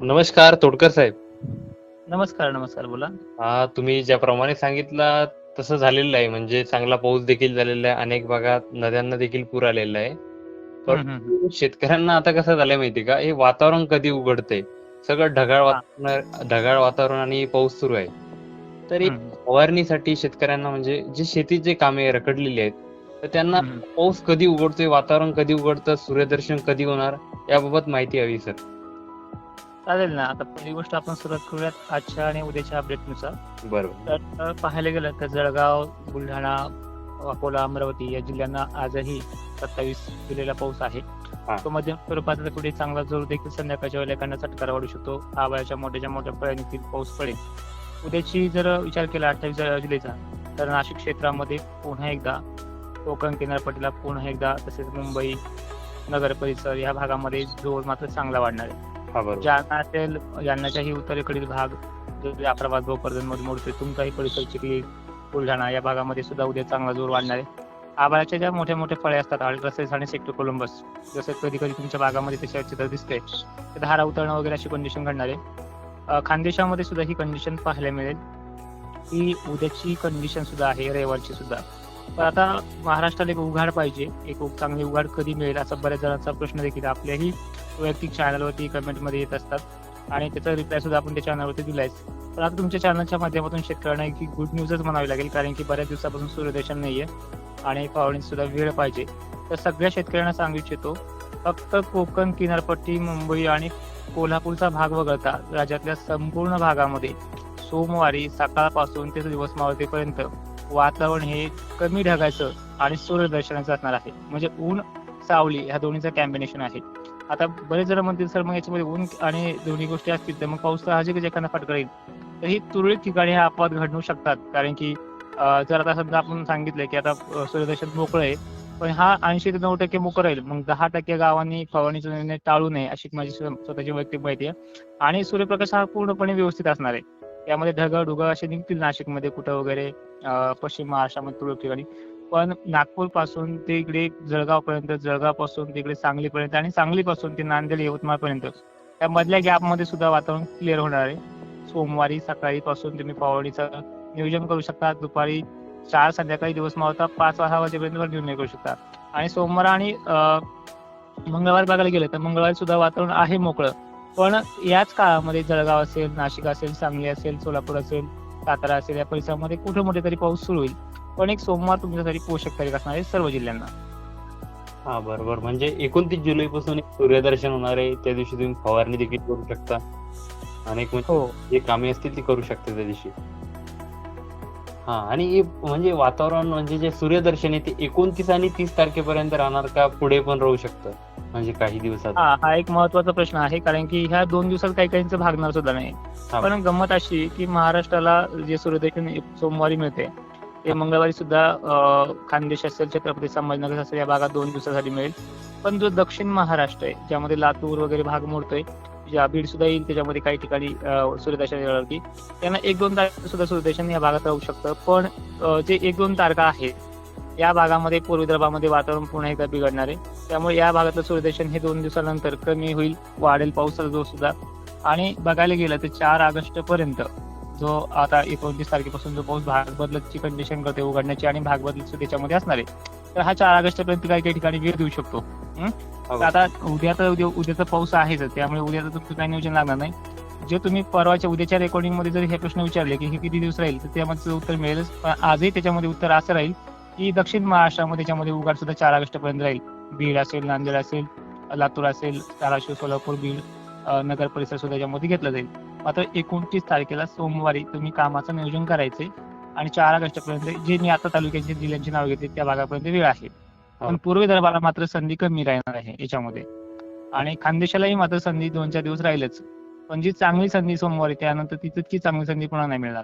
नमस्कार तोडकर साहेब. नमस्कार नमस्कार बोला. हा तुम्ही ज्याप्रमाणे सांगितलं तसं झालेलं आहे. म्हणजे चांगला पाऊस देखील झालेला आहे. अनेक भागात नद्यांना देखील पूर आलेला आहे. पण. शेतकऱ्यांना आता कसं झालंय माहिती का? हे वातावरण कधी उघडतंय? सगळं ढगाळ वातावरण ढगाळ वातावरण आणि पाऊस सुरू आहे. तर फवारणीसाठी शेतकऱ्यांना म्हणजे जे शेतीचे कामे रखडलेली आहेत तर त्यांना. पाऊस कधी उघडतोय? वातावरण कधी उघडतं? सूर्यदर्शन कधी होणार? याबाबत माहिती हवी सर. चालेल ना. आता पहिली गोष्ट आपण सुरुवात करूयात आजच्या आणि उद्याच्या अपडेटनुसार बरोबर. तर पाहायला गेलं तर जळगाव बुलढाणा अकोला अमरावती या जिल्ह्यांना आजही सत्तावीस जुलैला पाऊस आहे. तो मध्यम स्वरूपाचा पुढे चांगला जोर देखील संध्याकाळच्या वेळेला एखादा चटकार वाढू शकतो. आबाळाच्या मोठ्याच्या मोठ्या फळ्यांनी पाऊस पडेल. उद्याची जर विचार केला अठ्ठावीस जुलैचा तर नाशिक क्षेत्रामध्ये पुन्हा एकदा कोकण किनारपट्टीला पुन्हा एकदा तसेच मुंबई नगर परिसर या भागामध्ये जोर मात्र चांगला वाढणार आहे. जालना असेल जालन्याच्याही उत्तरेकडील भाग जाफराबाद भोकरदनमध्ये मोडतोय तुमचाही परिसर चिखली बुलढाणा या भागामध्ये सुद्धा उद्या चांगला जोर वाढणार आहे. आबाळाच्या ज्या मोठ्या मोठ्या फळे असतात अल्ट्रासेस आणि सेक्टर कोलंबस जसं कधी कधी तुमच्या भागामध्ये त्याच्या चित्र दिसते ते धारा उतरणं वगैरे अशी कंडिशन घडणार आहे. खानदेशामध्ये सुद्धा ही कंडिशन पाहायला मिळेल. ही उद्याची कंडिशन सुद्धा आहे रविवारची सुद्धा. पण आता महाराष्ट्राला एक उघाड पाहिजे एक चांगली उघाड कधी मिळेल असा बऱ्याच जणांचा प्रश्न देखील. आपल्याही वैयक्तिक चॅनलवरती कमेंटमध्ये येत असतात. आणि त्याचा रिप्लाय सुद्धा आपण त्या चॅनलवरती दिलायच पण आता तुमच्या चॅनलच्या माध्यमातून शेतकऱ्यांना की गुड न्यूजच म्हणावी लागेल कारण की बऱ्याच दिवसापासून सूर्यदर्शन नाहीये आणि फावणी सुद्धा वेळ पाहिजे. तर सगळ्या शेतकऱ्यांना सांगू इच्छितो फक्त कोकण किनारपट्टी मुंबई आणि कोल्हापूरचा भाग वगळता राज्यातल्या संपूर्ण भागामध्ये सोमवारी सकाळपासून ते दिवस मावतेपर्यंत वातावरण हे कमी ढगायचं आणि सूर्यदर्शनाचं असणार आहे. म्हणजे ऊन सावली ह्या दोन्हीचं कॉम्बिनेशन आहे. आता बरेच जण म्हणतील सर मग याच्यामध्ये ऊन आणि दोन्ही गोष्टी असतील तर मग पाऊस साहजिकच एखादा फटका येईल. तर ही तुरळक ठिकाणी हा अपवाद घडणू शकतात. कारण की जर आता समजा आपण सांगितलं की आता सूर्यदर्शन मोकळं आहे पण हा ऐंशी ते नऊ टक्के मोकळं राहील. मग दहा टक्के गावांनी फवारणीचा निर्णय टाळू नये अशी माझी स्वतःची वैयक्तिक माहिती आहे. आणि सूर्यप्रकाश हा पूर्णपणे व्यवस्थित असणार आहे. त्यामध्ये ढगळ ढुगळ असे निघतील नाशिकमध्ये कुठं वगैरे पश्चिम महाराष्ट्रामध्ये तुरळक ठिकाणी. पण नागपूरपासून ते इकडे जळगाव पर्यंत जळगावपासून तिकडे सांगली पर्यंत आणि सांगली पासून ते नांदेड यवतमाळ पर्यंत त्या मधल्या गॅपमध्ये सुद्धा वातावरण क्लिअर होणार आहे. सोमवारी सकाळी पासून तुम्ही पावडीचं नियोजन करू शकता. दुपारी चार संध्याकाळी दिवस मावता पाच सहा वाजेपर्यंत नियोजन निर्णय करू शकता. आणि सोमवार आणि मंगळवार बघायला गेलं तर मंगळवारी सुद्धा वातावरण आहे मोकळं. पण याच काळामध्ये जळगाव असेल नाशिक असेल सांगली असेल सोलापूर असेल सातारा असेल या परिसरामध्ये कुठे मोठे तरी पाऊस सुरू होईल. पण एक सोमवार तुमच्यासाठी पोषक तारीख असणार आहे सर्व जिल्ह्यांना. हा बरोबर. म्हणजे एकोणतीस जुलै पासून सूर्यदर्शन होणार आहे. त्या दिवशी तुम्ही फवारणी देखील करू शकता. अनेक म्हणजे हो. जे कामे असतील ती करू शकता त्या दिवशी. हा आणि हे म्हणजे वातावरण म्हणजे जे सूर्यदर्शन आहे ते एकोणतीस आणि तीस तारखेपर्यंत राहणार का पुढे पण राहू शकतं? म्हणजे काही दिवसात. हा हा एक महत्त्वाचा प्रश्न आहे. कारण की ह्या दोन दिवसात काही काहींचं भागणार सुद्धा नाही. हा. पण गंमत अशी की महाराष्ट्राला जे सूर्यदर्शन सोमवारी मिळते ते मंगळवारी सुद्धा खानदेश असेल छत्रपती संभाजीनगर असेल या भागात दोन दिवसासाठी मिळेल. पण जो दक्षिण महाराष्ट्र आहे ज्यामध्ये लातूर वगैरे भाग मोडतोय ज्या बीड सुद्धा येईल त्याच्यामध्ये काही ठिकाणी सूर्यदर्शनावरती सूर्यदर्शन त्यांना एक दोन तारखेला सुद्धा सूर्यदर्शन या भागात राहू शकतं. पण जे एक दोन तारखा आहेत या भागामध्ये पूर्व विदर्भामध्ये वातावरण पुन्हा एकदा बिघडणार आहे. त्यामुळे या भागातलं सूर्यदर्शन हे दोन दिवसानंतर कमी होईल वाढेल पावसाचा जोर सुद्धा. आणि बघायला गेलं तर चार ऑगस्ट पर्यंत जो आता एकोणतीस तारखेपासून जो पाऊस भाग बदलतची कंडिशन करते उघडण्याची आणि भाग बदलची त्याच्यामध्ये असणार आहे. तर हा चार ऑगस्ट पर्यंत काही काही ठिकाणी वेळ देऊ शकतो. हं? आता उद्या तर उद्या उद्याचा पाऊस आहेच त्यामुळे उद्या तर तुमचं काही नियोजन लागणार नाही. जे तुम्ही परवाच्या उद्याच्या रेकॉर्डिंगमध्ये जर हे प्रश्न विचारले की हे किती दिवस राहील तर त्यामध्ये उत्तर मिळेलच. पण आजही त्याच्यामध्ये उत्तर असं राहील की दक्षिण महाराष्ट्रामध्ये त्याच्यामध्ये उघाड सुद्धा चार ऑगस्ट पर्यंत राहील. बीड असेल नांदेड असेल लातूर असेल धाराशिव सोलापूर बीड नगर परिसर सुद्धा त्याच्यामध्ये घेतलं जाईल. मात्र एकोणतीस तारखेला सोमवारी तुम्ही कामाचं नियोजन करायचे आणि चार ऑगस्ट पर्यंत जे मी आता तालुक्याचे जिल्ह्यांची नाव घेतली त्या भागापर्यंत वेळ आहे. पण पूर्व विदर्भाला मात्र संधी कमी राहणार आहे याच्यामध्ये. आणि खानदेशालाही मात्र संधी दोन चार दिवस राहीलच. पण जी चांगली संधी सोमवारी त्यानंतर ती तितकी चांगली संधी पुन्हा नाही मिळणार.